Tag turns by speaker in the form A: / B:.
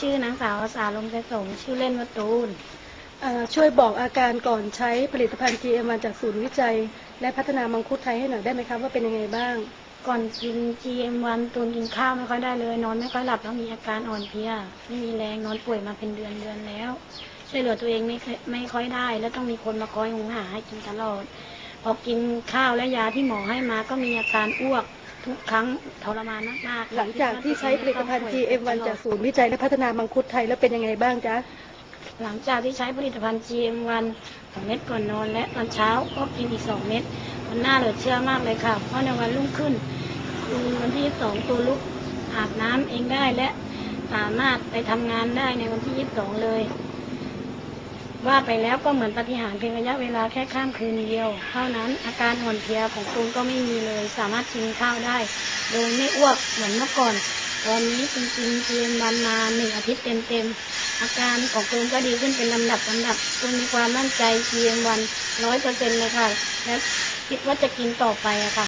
A: ชื่อนางสาวสาลมใจสงชื่อเล่นวัตูน
B: เอ่อช่วยบอกอาการก่อนใช้ผลิตภัณฑ์ GM1 จากศูนย์วิจัย และพัฒนามังคุดไทยให้หน่อยได้ไหมครับว่าเป็นยังไงบ้าง
A: ก่อนกิน GM1 ตูนกินข้าวไม่ค่อยได้เลย นอนไม่ค่อยหลับแล้วมีอาการอ่อนเพลียไม่มีแรงนอนป่วยมาเป็นเดือนเดือนแล้ว ช่วยเหลือตัวเองไม่เคยไม่ค่อยได้ แล้วต้องมีคนมาคอยหุงหาให้กินตลอดพอกินข้าวและยาที่หมอให้มาก็มีอาการอ้วก ทุกครั้งทรมานมากๆ
B: หลังจากที่ใช้ผลิตภัณฑ์ GM1 จากศูนย์วิจัยและพัฒนามังคุดไทยแล้วเป็นยังไงบ้างจ๊ะ
A: หลังจากที่ใช้ผลิตภัณฑ์ GM1 สองเม็ดก่อนนอน และตอนเช้าก็กินอีกสองเม็ดมันน่าเหลือเชื่อมากเลยค่ะ เพราะในวันรุ่งขึ้นคือวันที่สองตัวลุกอาบน้ำเองได้และสามารถไปทำงานได้ในวันที่ยี่สิบสองเลย ว่าไปแล้วก็เหมือนปฏิหารเพียงระยะเวลาแค่ข้ามคืนเดียว เท่านั้นอาการอ่อนเพลียของตูนก็ไม่มีเลย สามารถกินข้าวได้ โดยไม่อ้วกเหมือนเมื่อก่อน ตอนนี้จริงๆเรียนวันมาหนึ่งอาทิตย์เต็มๆ อาการของตูนก็ดีขึ้นเป็นลำดับลำดับตูนมีความมั่นใจเรียนวันร้อยเปอร์เซ็นต์เลยค่ะ และคิดว่าจะกินต่อไปอะค่ะ